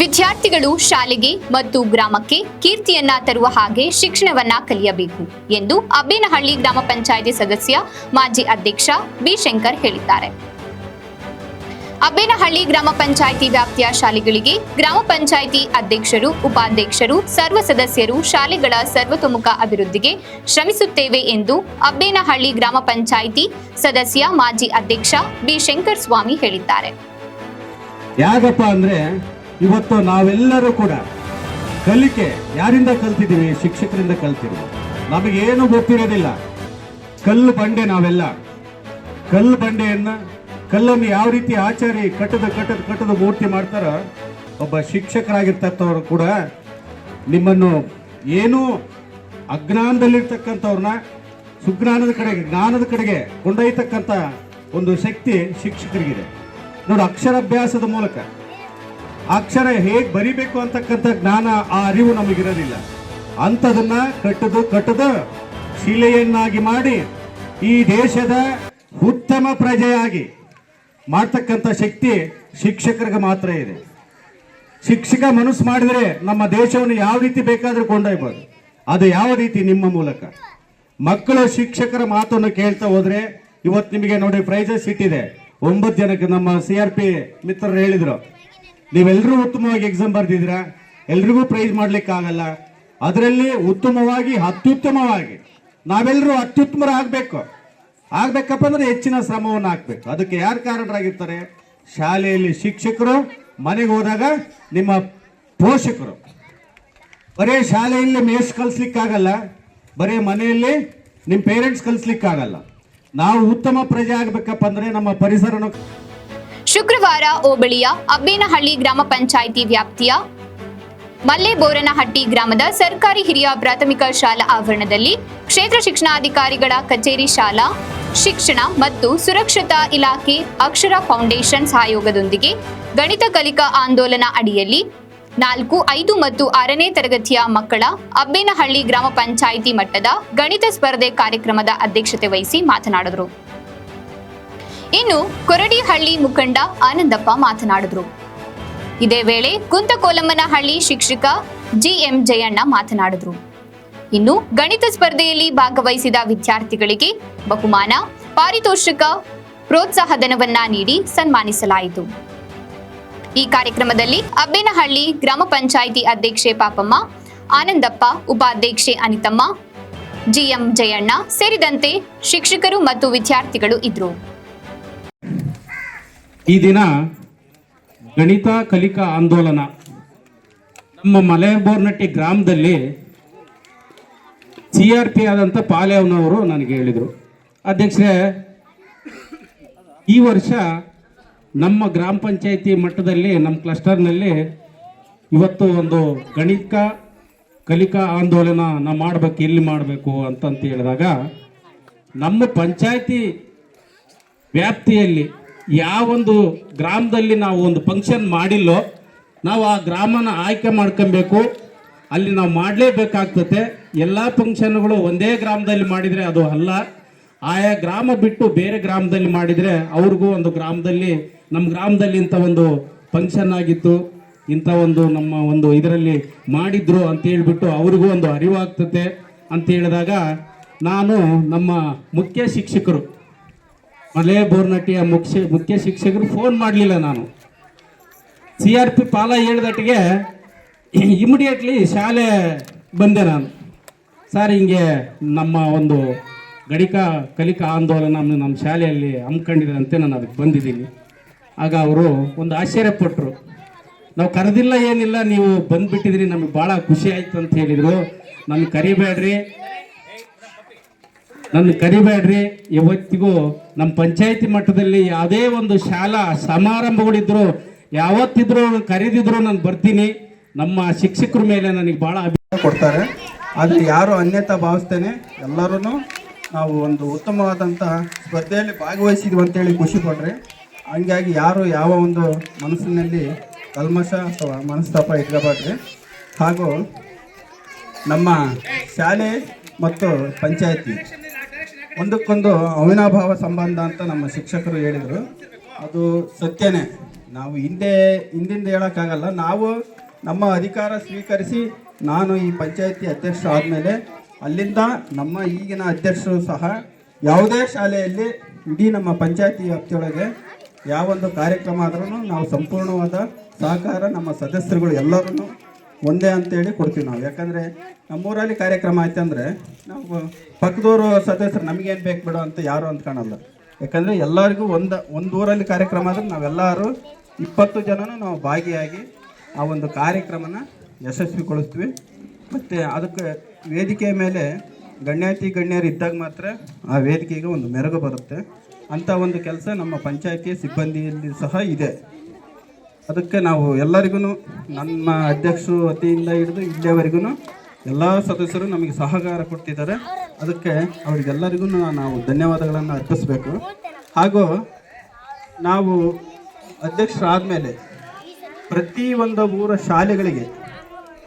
ವಿದ್ಯಾರ್ಥಿಗಳು ಶಾಲೆಗೆ ಮತ್ತು ಗ್ರಾಮಕ್ಕೆ ಕೀರ್ತಿಯನ್ನ ತರುವ ಹಾಗೆ ಶಿಕ್ಷಣವನ್ನ ಕಲಿಯಬೇಕು ಎಂದು ಅಬ್ಬೇನಹಳ್ಳಿ ಗ್ರಾಮ ಪಂಚಾಯಿತಿ ಸದಸ್ಯ ಮಾಜಿ ಅಧ್ಯಕ್ಷ ಬಿ ಶಂಕರ್ ಹೇಳಿದ್ದಾರೆ. ಅಬ್ಬೇನಹಳ್ಳಿ ಗ್ರಾಮ ಪಂಚಾಯಿತಿ ವ್ಯಾಪ್ತಿಯ ಶಾಲೆಗಳಿಗೆ ಗ್ರಾಮ ಪಂಚಾಯಿತಿ ಅಧ್ಯಕ್ಷರು, ಉಪಾಧ್ಯಕ್ಷರು, ಸರ್ವ ಸದಸ್ಯರು ಶಾಲೆಗಳ ಸರ್ವತೋಮುಖ ಅಭಿವೃದ್ಧಿಗೆ ಶ್ರಮಿಸುತ್ತೇವೆ ಎಂದು ಅಬ್ಬೇನಹಳ್ಳಿ ಗ್ರಾಮ ಪಂಚಾಯಿತಿ ಸದಸ್ಯ ಮಾಜಿ ಅಧ್ಯಕ್ಷ ಬಿ ಶಂಕರ್ ಸ್ವಾಮಿ ಹೇಳಿದ್ದಾರೆ. ಯಾಕಪ್ಪ ಅಂದ್ರೆ ಇವತ್ತು ನಾವೆಲ್ಲರೂ ಕೂಡ ಕಲಿಕೆ ಯಾರಿಂದ ಕಲ್ತಿದ್ದೀವಿ? ಶಿಕ್ಷಕರಿಂದ ಕಲ್ತಿದ್ದೀವಿ ನಮಗೇನು ಗೊತ್ತಿರೋದಿಲ್ಲ. ಕಲ್ಲು ಬಂಡೆ ನಾವೆಲ್ಲ. ಕಲ್ಲು ಬಂಡೆಯನ್ನ ಕಲ್ಲನ್ನು ಯಾವ ರೀತಿ ಆಚಾರಿ ಕಟ್ಟದ ಕಟ್ಟದ ಕಟ್ಟದ ಮೂರ್ತಿ ಮಾಡ್ತಾರೋ, ಒಬ್ಬ ಶಿಕ್ಷಕರಾಗಿರ್ತಕ್ಕಂಥವ್ರು ಕೂಡ ನಿಮ್ಮನ್ನು ಏನೂ ಅಜ್ಞಾನದಲ್ಲಿರ್ತಕ್ಕಂಥವ್ರನ್ನ ಸುಜ್ಞಾನದ ಕಡೆಗೆ, ಜ್ಞಾನದ ಕಡೆಗೆ ಕೊಂಡೊಯ್ತಕ್ಕಂಥ ಒಂದು ಶಕ್ತಿ ಶಿಕ್ಷಕರಿಗಿದೆ. ನೋಡಿ, ಅಕ್ಷರಾಭ್ಯಾಸದ ಮೂಲಕ ಅಕ್ಷರ ಹೇಗೆ ಬರಿಬೇಕು ಅಂತಕ್ಕಂಥ ಜ್ಞಾನ ಆ ಅರಿವು ನಮಗಿರಲಿಲ್ಲ. ಅಂಥದನ್ನ ಕಟ್ಟದು ಕಟ್ಟದು ಶಿಲೆಯನ್ನಾಗಿ ಮಾಡಿ ಈ ದೇಶದ ಉತ್ತಮ ಪ್ರಜೆಯಾಗಿ ಮಾಡ್ತಕ್ಕಂಥ ಶಕ್ತಿ ಶಿಕ್ಷಕರಿಗೆ ಮಾತ್ರ ಇದೆ. ಶಿಕ್ಷಕ ಮನಸ್ಸು ಮಾಡಿದ್ರೆ ನಮ್ಮ ದೇಶವನ್ನು ಯಾವ ರೀತಿ ಬೇಕಾದರೂ ಕೊಂಡೊಯ್ಬೋದು. ಅದು ಯಾವ ರೀತಿ ನಿಮ್ಮ ಮೂಲಕ? ಮಕ್ಕಳು ಶಿಕ್ಷಕರ ಮಾತನ್ನು ಕೇಳ್ತಾ ಹೋದರೆ ಇವತ್ತು ನಿಮಗೆ ನೋಡಿ ಪ್ರೈಸಸ್ ಇಟ್ಟಿದೆ ಒಂಬತ್ತು ಜನಕ್ಕೆ ನಮ್ಮ ಸಿ ಆರ್ ಪಿ ಮಿತ್ರರು ಹೇಳಿದ್ರು. ನೀವೆಲ್ಲರೂ ಉತ್ತಮವಾಗಿ ಎಕ್ಸಾಮ್ ಬರ್ದಿದ್ರೆ ಎಲ್ರಿಗೂ ಪ್ರೈಸ್ ಮಾಡ್ಲಿಕ್ಕೆ ಆಗಲ್ಲ ಅದರಲ್ಲಿ ಉತ್ತಮವಾಗಿ, ಅತ್ಯುತ್ತಮವಾಗಿ ನಾವೆಲ್ಲರೂ ಅತ್ಯುತ್ತಮರಾಗಬೇಕು. ಆಗ್ಬೇಕಪ್ಪ ಅಂದ್ರೆ ಹೆಚ್ಚಿನ ಶ್ರಮವನ್ನು ಹಾಕ್ಬೇಕು ಅದಕ್ಕೆ ಯಾರು ಕಾರಣರಾಗಿರ್ತಾರೆ? ಶಾಲೆಯಲ್ಲಿ ಶಿಕ್ಷಕರು, ಮನೆಗೆ ಹೋದಾಗ ನಿಮ್ಮ ಪೋಷಕರು. ಬರೇ ಶಾಲೆಯಲ್ಲಿ ಮೇಸ್ ಕಲಿಸ್ಲಿಕ್ಕಾಗಲ್ಲ, ಬರೇ ಮನೆಯಲ್ಲಿ ನಿಮ್ಮ ಪೇರೆಂಟ್ಸ್ ಕಲಿಸ್ಲಿಕ್ಕಾಗಲ್ಲ. ನಾವು ಉತ್ತಮ ಪ್ರಜೆ ಆಗ್ಬೇಕಪ್ಪ ಅಂದ್ರೆ ನಮ್ಮ ಪರಿಸರನ ಶುಕ್ರವಾರ ಹೋಬಳಿಯ ಅಬ್ಬೇನಹಳ್ಳಿ ಗ್ರಾಮ ಪಂಚಾಯಿತಿ ವ್ಯಾಪ್ತಿಯ ಮಲ್ಲೆಬೋರನಹಟ್ಟಿ ಗ್ರಾಮದ ಸರ್ಕಾರಿ ಹಿರಿಯ ಪ್ರಾಥಮಿಕ ಶಾಲಾ ಆವರಣದಲ್ಲಿ ಕ್ಷೇತ್ರ ಶಿಕ್ಷಣಾಧಿಕಾರಿಗಳ ಕಚೇರಿ ಶಾಲಾ, ಶಿಕ್ಷಣ ಮತ್ತು ಸುರಕ್ಷತಾ ಇಲಾಖೆ ಅಕ್ಷರ ಫೌಂಡೇಶನ್ ಸಹಯೋಗದೊಂದಿಗೆ ಗಣಿತ ಕಲಿಕಾ ಆಂದೋಲನ ಅಡಿಯಲ್ಲಿ ನಾಲ್ಕು, ಐದು ಮತ್ತು ಆರನೇ ತರಗತಿಯ ಮಕ್ಕಳ ಅಬ್ಬೇನಹಳ್ಳಿ ಗ್ರಾಮ ಪಂಚಾಯಿತಿ ಮಟ್ಟದ ಗಣಿತ ಸ್ಪರ್ಧೆ ಕಾರ್ಯಕ್ರಮದ ಅಧ್ಯಕ್ಷತೆ ವಹಿಸಿ ಮಾತನಾಡಿದರು. ಇನ್ನು ಕೊರಡಿಹಳ್ಳಿ ಮುಖಂಡ ಆನಂದಪ್ಪ ಮಾತನಾಡಿದರು. ಇದೇ ವೇಳೆ ಕುಂತಕೋಲಮ್ಮನಹಳ್ಳಿ ಶಿಕ್ಷಕ ಜಿಎಂ ಜಯಣ್ಣ ಮಾತನಾಡಿದರು. ಇನ್ನು ಗಣಿತ ಸ್ಪರ್ಧೆಯಲ್ಲಿ ಭಾಗವಹಿಸಿದ ವಿದ್ಯಾರ್ಥಿಗಳಿಗೆ ಬಹುಮಾನ, ಪಾರಿತೋಷಿಕ ಪ್ರೋತ್ಸಾಹಧನವನ್ನ ನೀಡಿ ಸನ್ಮಾನಿಸಲಾಯಿತು. ಈ ಕಾರ್ಯಕ್ರಮದಲ್ಲಿ ಅಬ್ಬೇನಹಳ್ಳಿ ಗ್ರಾಮ ಪಂಚಾಯಿತಿ ಅಧ್ಯಕ್ಷೆ ಪಾಪಮ್ಮ, ಆನಂದಪ್ಪ ಉಪಾಧ್ಯಕ್ಷೆ ಅನಿತಮ್ಮ, ಜಿಎಂ ಜಯಣ್ಣ ಸೇರಿದಂತೆ ಶಿಕ್ಷಕರು ಮತ್ತು ವಿದ್ಯಾರ್ಥಿಗಳು ಇದ್ರು. ಈ ದಿನ ಗಣಿತ ಕಲಿಕಾ ಆಂದೋಲನ. ನಮ್ಮ ಮಲೆಬೋರ್ನಟ್ಟಿ ಗ್ರಾಮದಲ್ಲಿ ಸಿ ಆರ್ ಪಿ ಆದಂಥ ಪಾಲ್ಯವನವರು ನನಗೆ ಹೇಳಿದರು. ಅಧ್ಯಕ್ಷರೇ, ಈ ವರ್ಷ ನಮ್ಮ ಗ್ರಾಮ ಪಂಚಾಯಿತಿ ಮಟ್ಟದಲ್ಲಿ, ನಮ್ಮ ಕ್ಲಸ್ಟರ್ನಲ್ಲಿ ಇವತ್ತು ಒಂದು ಗಣಿತ ಕಲಿಕಾ ಆಂದೋಲನ ನಾವು ಮಾಡಬೇಕು, ಎಲ್ಲಿ ಮಾಡಬೇಕು ಅಂತಂತ ಹೇಳಿದಾಗ, ನಮ್ಮ ಪಂಚಾಯಿತಿ ವ್ಯಾಪ್ತಿಯಲ್ಲಿ ಯಾವೊಂದು ಗ್ರಾಮದಲ್ಲಿ ನಾವು ಒಂದು ಫಂಕ್ಷನ್ ಮಾಡಿಲ್ಲೋ, ನಾವು ಆ ಗ್ರಾಮನ ಆಯ್ಕೆ ಮಾಡ್ಕೊಬೇಕು. ಅಲ್ಲಿ ನಾವು ಮಾಡಲೇಬೇಕಾಗ್ತತೆ. ಎಲ್ಲ ಫಂಕ್ಷನ್ಗಳು ಒಂದೇ ಗ್ರಾಮದಲ್ಲಿ ಮಾಡಿದರೆ ಅದು ಅಲ್ಲ. ಆಯಾ ಗ್ರಾಮ ಬಿಟ್ಟು ಬೇರೆ ಗ್ರಾಮದಲ್ಲಿ ಮಾಡಿದರೆ ಅವ್ರಿಗೂ ಒಂದು ಗ್ರಾಮದಲ್ಲಿ ನಮ್ಮ ಗ್ರಾಮದಲ್ಲಿ ಇಂಥ ಒಂದು ಫಂಕ್ಷನ್ ಆಗಿತ್ತು. ಇಂಥ ಒಂದು ನಮ್ಮ ಒಂದು ಇದರಲ್ಲಿ ಮಾಡಿದ್ರು ಅಂತ ಹೇಳ್ಬಿಟ್ಟು ಅವ್ರಿಗೂ ಒಂದು ಅರಿವಾಗ್ತತೆ ಅಂತ ಹೇಳಿದಾಗ ನಾನು ನಮ್ಮ ಮುಖ್ಯ ಶಿಕ್ಷಕರು ಮಲೆ ಬೋರ್ನಟ್ಟಿಯ ಮುಖ್ಯ ಮುಖ್ಯ ಶಿಕ್ಷಕರು ಫೋನ್ ಮಾಡಲಿಲ್ಲ ನಾನು. ಸಿ ಆರ್ ಪಿ ಪಾಲ ಹೇಳಿದಟ್ಟಿಗೆ ಇಮಿಡಿಯೇಟ್ಲಿ ಶಾಲೆ ಬಂದೆ ನಾನು. ಸರ್ ಹಿಂಗೆ ನಮ್ಮ ಒಂದು ಗಡಿಕಾ ಕಲಿಕಾ ಆಂದೋಲನ ನಮ್ಮ ಶಾಲೆಯಲ್ಲಿ ಹಮ್ಮಿಕೊಂಡಿದ್ರಂತೆ ನಾನು ಅದಕ್ಕೆ ಬಂದಿದ್ದೀನಿ. ಆಗ ಅವರು ಒಂದು ಆಶ್ಚರ್ಯಪಟ್ಟರು ನಾವು ಕರೆದಿಲ್ಲ ಏನಿಲ್ಲ, ನೀವು ಬಂದ್ಬಿಟ್ಟಿದ್ರಿ, ನಮಗೆ ಭಾಳ ಖುಷಿ ಆಯ್ತು ಅಂತ ಹೇಳಿದರು. ನನ್ನ ಕರಿಬೇಡ್ರಿ ನನ್ನ ಕರಿಬೇಡ್ರಿ. ಇವತ್ತಿಗೂ ನಮ್ಮ ಪಂಚಾಯತಿ ಮಟ್ಟದಲ್ಲಿ ಯಾವುದೇ ಒಂದು ಶಾಲಾ ಸಮಾರಂಭಗಳಿದ್ರು, ಯಾವತ್ತಿದ್ರು ಕರೆದಿದ್ರು ನಾನು ಬರ್ತೀನಿ. ನಮ್ಮ ಶಿಕ್ಷಕರ ಮೇಲೆ ನನಗೆ ಭಾಳ ಅಭಿಪ್ರಾಯ ಕೊಡ್ತಾರೆ. ಆದರೆ ಯಾರು ಅನ್ಯತಾ ಭಾವಿಸ್ತೇನೆ ಎಲ್ಲರೂ ನಾವು ಒಂದು ಉತ್ತಮವಾದಂತಹ ಸ್ಪರ್ಧೆಯಲ್ಲಿ ಭಾಗವಹಿಸಿದ್ವಿ ಅಂತೇಳಿ ಖುಷಿ ಪಡ್ರಿ ಹಂಗಾಗಿ ಯಾರು ಯಾವ ಒಂದು ಮನಸ್ಸಿನಲ್ಲಿ ಕಲ್ಮಶ ಅಥವಾ ಮನಸ್ತಾಪ ಇಟ್ಕೋಬೇಡ್ರಿ ಹಾಗೂ ನಮ್ಮ ಶಾಲೆ ಮತ್ತು ಪಂಚಾಯತಿ ಒಂದಕ್ಕೊಂದು ಅವಿನಾಭಾವ ಸಂಬಂಧ ಅಂತ ನಮ್ಮ ಶಿಕ್ಷಕರು ಹೇಳಿದರು. ಅದು ಸತ್ಯನೇ. ನಾವು ಹಿಂದೆ, ಹಿಂದಿಂದ ಹೇಳೋಕ್ಕಾಗಲ್ಲ. ನಾವು ನಮ್ಮ ಅಧಿಕಾರ ಸ್ವೀಕರಿಸಿ ನಾನು ಈ ಪಂಚಾಯತಿ ಅಧ್ಯಕ್ಷ ಆದಮೇಲೆ ಅಲ್ಲಿಂದ ನಮ್ಮ ಈಗಿನ ಅಧ್ಯಕ್ಷರು ಸಹ ಯಾವುದೇ ಶಾಲೆಯಲ್ಲಿ ಇಡೀ ನಮ್ಮ ಪಂಚಾಯತಿ ವ್ಯಾಪ್ತಿಯೊಳಗೆ ಯಾವೊಂದು ಕಾರ್ಯಕ್ರಮ ಆದರೂ ನಾವು ಸಂಪೂರ್ಣವಾದ ಸಹಕಾರ ನಮ್ಮ ಸದಸ್ಯರುಗಳು ಎಲ್ಲರೂ ಒಂದೇ ಅಂತೇಳಿ ಕೊಡ್ತೀವಿ ನಾವು. ಯಾಕಂದರೆ ನಮ್ಮೂರಲ್ಲಿ ಕಾರ್ಯಕ್ರಮ ಆಯ್ತು ಅಂದರೆ ನಾವು ಪಕ್ಕದವರು ಸದಸ್ಯರು ನಮಗೇನು ಬೇಕು ಬಿಡು ಅಂತ ಯಾರು ಅಂದ್ಕೊಳಲ್ಲ ಯಾಕಂದರೆ ಎಲ್ಲರಿಗೂ ಒಂದು ಒಂದು ಊರಲ್ಲಿ ಕಾರ್ಯಕ್ರಮ ಆದರೆ ನಾವೆಲ್ಲರೂ ಇಪ್ಪತ್ತು ಜನನೂ ನಾವು ಭಾಗಿಯಾಗಿ ಆ ಒಂದು ಕಾರ್ಯಕ್ರಮನ ಯಶಸ್ವಿಗೊಳಿಸ್ತೀವಿ. ಮತ್ತು ಅದಕ್ಕೆ ವೇದಿಕೆ ಮೇಲೆ ಗಣ್ಯಾತಿ ಗಣ್ಯರು ಇದ್ದಾಗ ಮಾತ್ರ ಆ ವೇದಿಕೆಗೆ ಒಂದು ಮೆರುಗು ಬರುತ್ತೆ. ಅಂಥ ಒಂದು ಕೆಲಸ ನಮ್ಮ ಪಂಚಾಯತಿ ಸಿಬ್ಬಂದಿಯಲ್ಲಿ ಸಹ ಇದೆ. ಅದಕ್ಕೆ ನಾವು ಎಲ್ಲರಿಗೂ ನಮ್ಮ ಅಧ್ಯಕ್ಷರು ವತಿಯಿಂದ ಹಿಡಿದು ಇಲ್ಲಿಯವರೆಗೂ ಎಲ್ಲ ಸದಸ್ಯರು ನಮಗೆ ಸಹಕಾರ ಕೊಡ್ತಿದ್ದಾರೆ. ಅದಕ್ಕೆ ಅವರಿಗೆಲ್ಲರಿಗೂ ನಾವು ಧನ್ಯವಾದಗಳನ್ನು ಅರ್ಪಿಸಬೇಕು. ಹಾಗೂ ನಾವು ಅಧ್ಯಕ್ಷರಾದಮೇಲೆ ಪ್ರತಿ ಒಂದು ಊರ ಶಾಲೆಗಳಿಗೆ,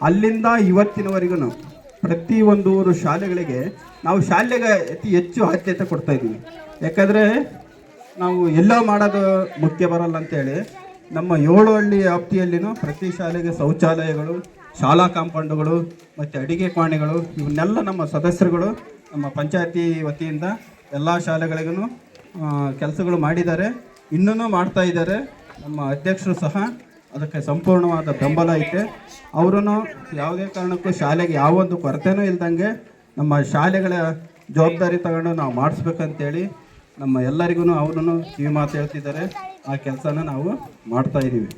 ಅಲ್ಲಿಂದ ಇವತ್ತಿನವರೆಗೂ ಪ್ರತಿ ಒಂದು ಊರು ಶಾಲೆಗಳಿಗೆ ನಾವು ಶಾಲೆಗೆ ಅತಿ ಹೆಚ್ಚು ಆದ್ಯತೆ ಕೊಡ್ತಾ ಇದ್ದೀವಿ. ಯಾಕಂದರೆ ನಾವು ಎಲ್ಲೋ ಮಾಡೋದು ಮುಖ್ಯ ಬರಲ್ಲ ಅಂತೇಳಿ ನಮ್ಮ ಏಳು ಹಳ್ಳಿ ವ್ಯಾಪ್ತಿಯಲ್ಲಿನೂ ಪ್ರತಿ ಶಾಲೆಗೆ ಶೌಚಾಲಯಗಳು, ಶಾಲಾ ಕಾಂಪೌಂಡುಗಳು ಮತ್ತು ಅಡಿಗೆ ಕೋಣೆಗಳು, ಇವನ್ನೆಲ್ಲ ನಮ್ಮ ಸದಸ್ಯರುಗಳು ನಮ್ಮ ಪಂಚಾಯತಿ ವತಿಯಿಂದ ಎಲ್ಲ ಶಾಲೆಗಳಿಗೂ ಕೆಲಸಗಳು ಮಾಡಿದ್ದಾರೆ. ಇನ್ನೂ ಮಾಡ್ತಾ ಇದ್ದಾರೆ. ನಮ್ಮ ಅಧ್ಯಕ್ಷರು ಸಹ ಅದಕ್ಕೆ ಸಂಪೂರ್ಣವಾದ ಬೆಂಬಲ ಐತೆ. ಅವರು ಯಾವುದೇ ಕಾರಣಕ್ಕೂ ಶಾಲೆಗೆ ಯಾವೊಂದು ಕೊರತೆನೂ ಇಲ್ದಂಗೆ ನಮ್ಮ ಶಾಲೆಗಳ ಜವಾಬ್ದಾರಿ ತಗೊಂಡು ನಾವು ಮಾಡಿಸ್ಬೇಕಂತೇಳಿ ನಮ್ಮ ಎಲ್ಲರಿಗೂ ಅವರು ಕಿವಿ ಮಾತು ಹೇಳ್ತಿದ್ದಾರೆ. ಆ ಕೆಲಸನ ನಾವು ಮಾಡ್ತಾ ಇದ್ದೀವಿ.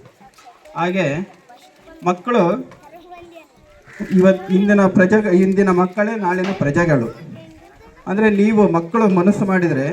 ಹಾಗೆ ಮಕ್ಕಳು ಇವತ್ತು ಇಂದಿನ ಪ್ರಜೆ ಇಂದಿನ ಮಕ್ಕಳೇ ನಾಳಿನ ಪ್ರಜೆಗಳು. ಅಂದರೆ ನೀವು ಮಕ್ಕಳು ಮನಸ್ಸು ಮಾಡಿದರೆ